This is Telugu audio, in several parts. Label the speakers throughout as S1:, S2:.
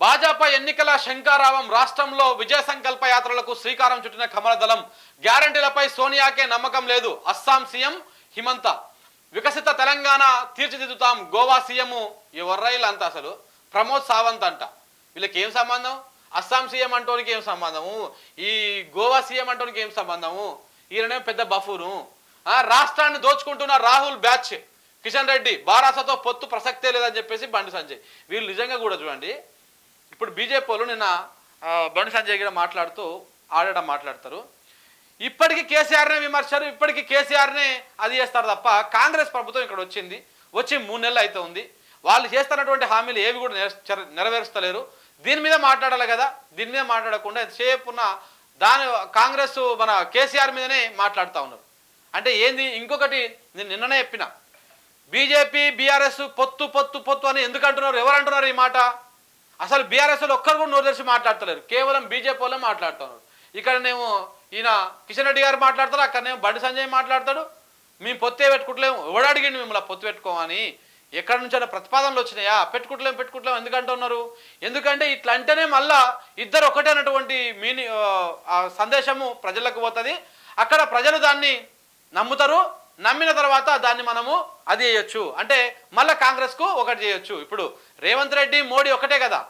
S1: భాజపా ఎన్నికల శంకారావం రాష్ట్రంలో విజయ సంకల్ప యాత్రలకు శ్రీకారం చుట్టిన కమలదళం గ్యారంటీలపై సోనియాకే నమ్మకం లేదు. అస్సాం సీఎం హిమంత. వికసిత తెలంగాణ తీర్చిదిద్దుతాం గోవా సీఎం ఎవర్రైలంతా అసలు? ప్రమోద్ సావంత్ అంట. వీళ్ళకి ఏం సంబంధం? అస్సాం సీఎం అంటోనికి ఏం సంబంధము? ఈ గోవా సీఎం అంటోనికి ఏం సంబంధము? ఈయననే పెద్ద బఫూను ఆ, రాష్ట్రాన్ని దోచుకుంటున్న రాహుల్ బ్యాచ్. కిషన్ రెడ్డి బారాసతో పొత్తు ప్రసక్తే లేదని చెప్పేసి బండి సంజయ్. వీళ్ళు నిజంగా కూడా చూడండి ఇప్పుడు బీజేపీ వాళ్ళు నిన్న బండి సంజయ్ గారు మాట్లాడుతూ ఆడడం మాట్లాడతారు. ఇప్పటికీ కేసీఆర్నే విమర్శలు ఇప్పటికీ కేసీఆర్నే అది చేస్తారు తప్ప కాంగ్రెస్ ప్రభుత్వం ఇక్కడ వచ్చింది. వచ్చి మూడు నెలలు అయితే ఉంది. వాళ్ళు చేస్తున్నటువంటి హామీలు ఏవి కూడా నెరవేరుస్తలేరు. దీని మీద మాట్లాడాలి కదా దీని మీద మాట్లాడకుండా ఎంతసేపు ఉన్న దాని కాంగ్రెస్ మన కేసీఆర్ మీదనే మాట్లాడుతూ ఉన్నారు. అంటే ఏంది? ఇంకొకటి నేను నిన్ననే చెప్పిన. బీజేపీ బీఆర్ఎస్ పొత్తు పొత్తు పొత్తు అని ఎందుకు అంటున్నారు? ఎవరు అంటున్నారు ఈ మాట? అసలు బీఆర్ఎస్ ఒక్కరు కూడా నోరు తెరిచి మాట్లాడతలేరు. కేవలం బీజేపీ వాళ్ళే మాట్లాడుతున్నారు. ఇక్కడనేమో ఈయన కిషన్ రెడ్డి గారు మాట్లాడతారు అక్కడనేమో బండి సంజయ్ మాట్లాడతాడు. మేము పొత్తే పెట్టుకుంటలేము ఎవడు మిమ్మల్ని పొత్తు పెట్టుకోమని? ఎక్కడి నుంచైనా ప్రతిపాదనలు వచ్చినాయా? పెట్టుకుంటలేము పెట్టుకుంటలేము ఎందుకంటే ఉన్నారు? ఎందుకంటే ఇట్లా అంటేనే మళ్ళా ఇద్దరు ఒకటే అన్నటువంటి మీని ఆ సందేశము ప్రజలకు పోతుంది. అక్కడ ప్రజలు దాన్ని నమ్ముతారు. నమ్మిన తర్వాత దాన్ని మనము అది చేయొచ్చు. అంటే మళ్ళీ కాంగ్రెస్కు ఒకటి చేయొచ్చు. ఇప్పుడు రేవంత్ రెడ్డి మోడీ ఒకటే కదా.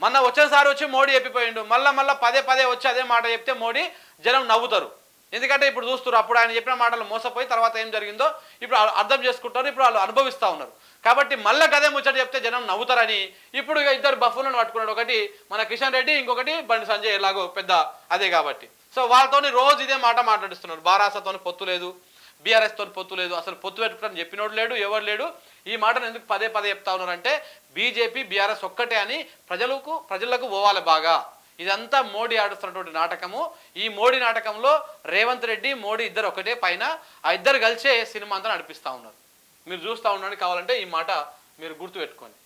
S1: మొన్న వచ్చినసారి వచ్చి మోడీ చెప్పిపోయిండు. మళ్ళీ మళ్ళీ పదే పదే వచ్చి అదే మాట చెప్తే మోడీ జనం నవ్వుతారు. ఎందుకంటే ఇప్పుడు చూస్తారు అప్పుడు ఆయన చెప్పిన మాటలు మోసపోయి తర్వాత ఏం జరిగిందో ఇప్పుడు అర్థం చేసుకుంటారు ఇప్పుడు వాళ్ళు అనుభవిస్తూ ఉన్నారు. కాబట్టి మళ్ళీ గదే ముచ్చట చెప్తే జనం నవ్వుతారని ఇప్పుడు ఇద్దరు బఫులను పట్టుకున్నాడు. ఒకటి మన కిషన్ రెడ్డి ఇంకొకటి బండి సంజయ్ ఎలాగో పెద్ద అదే కాబట్టి. సో వాళ్ళతోని రోజు ఇదే మాట మాట్లాడిస్తున్నారు. బారాసతోని పొత్తు లేదు. బీఆర్ఎస్ తోని పొత్తు లేదు అసలు పొత్తు పెట్టుకుని చెప్పినోడు లేడు ఎవరు లేడు. ఈ మాటను ఎందుకు పదే పదే చెప్తా ఉన్నారంటే బీజేపీ బీఆర్ఎస్ ఒక్కటే అని ప్రజలకు ప్రజలకు పోవాలి బాగా. ఇదంతా మోడీ ఆడుతున్నటువంటి నాటకము. ఈ మోడీ నాటకంలో రేవంత్ రెడ్డి మోడీ ఇద్దరు ఒకటే పైన ఆ ఇద్దరు కలిసే సినిమా అంతా నడిపిస్తూ ఉన్నారు. మీరు చూస్తూ ఉండండి కావాలంటే ఈ మాట మీరు గుర్తుపెట్టుకోండి.